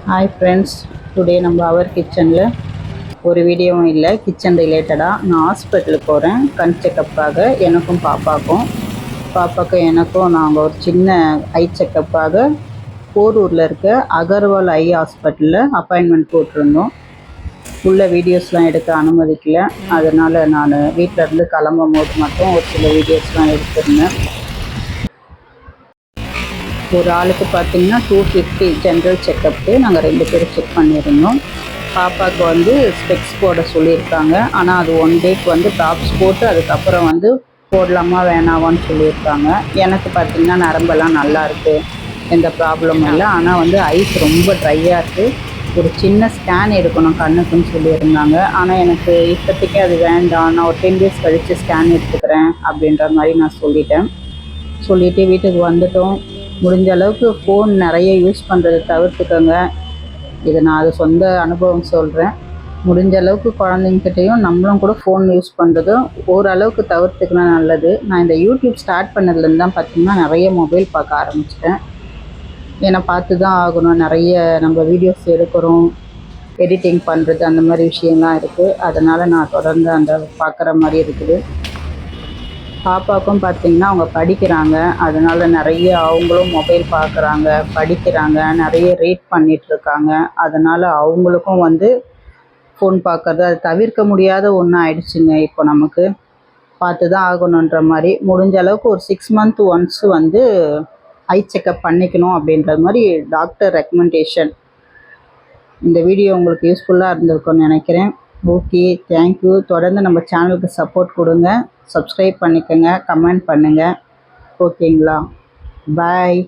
Hi friends today நம்ம அவர் கிச்சனில் ஒரு வீடியோவும் இல்லை கிச்சன் ரிலேட்டடாக நான் ஹாஸ்பிட்டலுக்கு போகிறேன் கண் செக்கப்புக்காக எனக்கும் பாப்பாக்கும் பாப்பாக்கும் எனக்கும் நாங்கள் ஒரு சின்ன ஐ செக்கப்புக்காக போரூரில் இருக்க அகர்வால் ஐ ஹாஸ்பிட்டலில் அப்பாயின்மெண்ட் போட்டிருந்தோம். உள்ள வீடியோஸ்லாம் எடுக்க அனுமதிக்கலை. அதனால் நான் வீட்டில் இருந்து கிளம்பும் போது மட்டும் ஒரு சில வீடியோஸ்லாம் எடுத்திருந்தேன். ஒரு ஆளுக்கு பார்த்தீங்கன்னா டூ ஃபிஃப்டி ஜென்ரல் செக்கப்புக்கு நாங்கள் ரெண்டு பேரும் செக் பண்ணியிருந்தோம். பாப்பாவுக்கு வந்து ஸ்பெக்ஸ் போட சொல்லியிருக்காங்க. ஆனால் அது ஒன் டேக்கு வந்து ட்ராப்ஸ் போட்டு அதுக்கப்புறம் வந்து போடலாமா வேணாவான்னு சொல்லியிருக்காங்க. எனக்கு பார்த்தீங்கன்னா நரம்பெல்லாம் நல்லா இருக்குது எந்த ப்ராப்ளமும் இல்லை. ஆனால் வந்து ஐஸ் ரொம்ப ட்ரையாக இருக்குது ஒரு சின்ன ஸ்கேன் எடுக்கணும் கண்ணுக்குன்னு சொல்லியிருந்தாங்க. ஆனால் எனக்கு இப்போதைக்கு அது வேண்டாம். நான் ஒரு டென் டேஸ் கழித்து ஸ்கேன் எடுத்துக்கிறேன் அப்படின்ற மாதிரி நான் சொல்லிட்டேன். சொல்லிவிட்டு வீட்டுக்கு வந்துட்டோம். முடிஞ்ச அளவுக்கு ஃபோன் நிறைய யூஸ் பண்ணுறதை தவிர்த்துக்கோங்க. இதை நான் அது சொந்த அனுபவம் சொல்கிறேன் முடிஞ்ச அளவுக்கு குழந்தைங்கிட்டையும் நம்மளும் கூட ஃபோன் யூஸ் பண்ணுறதும் ஓரளவுக்கு தவிர்த்துக்கினா நல்லது. நான் இந்த யூடியூப் ஸ்டார்ட் பண்ணதுலேருந்து தான் பார்த்திங்கன்னா நிறைய மொபைல் பார்க்க ஆரம்பிச்சிட்டேன். ஏன்னா பார்த்து தான் ஆகணும். நிறைய நம்ம வீடியோஸ் எடுக்கிறோம். எடிட்டிங் பண்ணுறது அந்த மாதிரி விஷயம்லாம் இருக்குது அதனால் நான் தொடர்ந்து அந்த பார்க்குற மாதிரி இருக்குது. பாப்பாவுக்கும் பார்த்தீங்கன்னா அவங்க படிக்கிறாங்க. அதனால நிறைய அவங்களும் மொபைல் பார்க்குறாங்க படிக்கிறாங்க நிறைய ரீட் பண்ணிகிட்ருக்காங்க அதனால் அவங்களுக்கும் வந்து ஃபோன் பார்க்கறது அது தவிர்க்க முடியாத ஒன்று ஆயிடுச்சுங்க இப்போ நமக்கு. பார்த்து தான் ஆகணுன்ற மாதிரி. முடிஞ்ச அளவுக்கு ஒரு சிக்ஸ் மந்த் ஒன்ஸ் வந்து ஐ செக்கப் பண்ணிக்கணும் அப்படின்ற மாதிரி டாக்டர் ரெக்கமெண்டேஷன் இந்த வீடியோ உங்களுக்கு யூஸ்ஃபுல்லாக இருந்திருக்கும்னு நினைக்கிறேன். ஓகே தேங்க்யூ தொடர்ந்து நம்ம சேனலுக்கு சப்போர்ட் கொடுங்க. சப்ஸ்கிரைப் பண்ணிக்கோங்க கமெண்ட் பண்ணுங்கள் ஓகேங்களா பாய்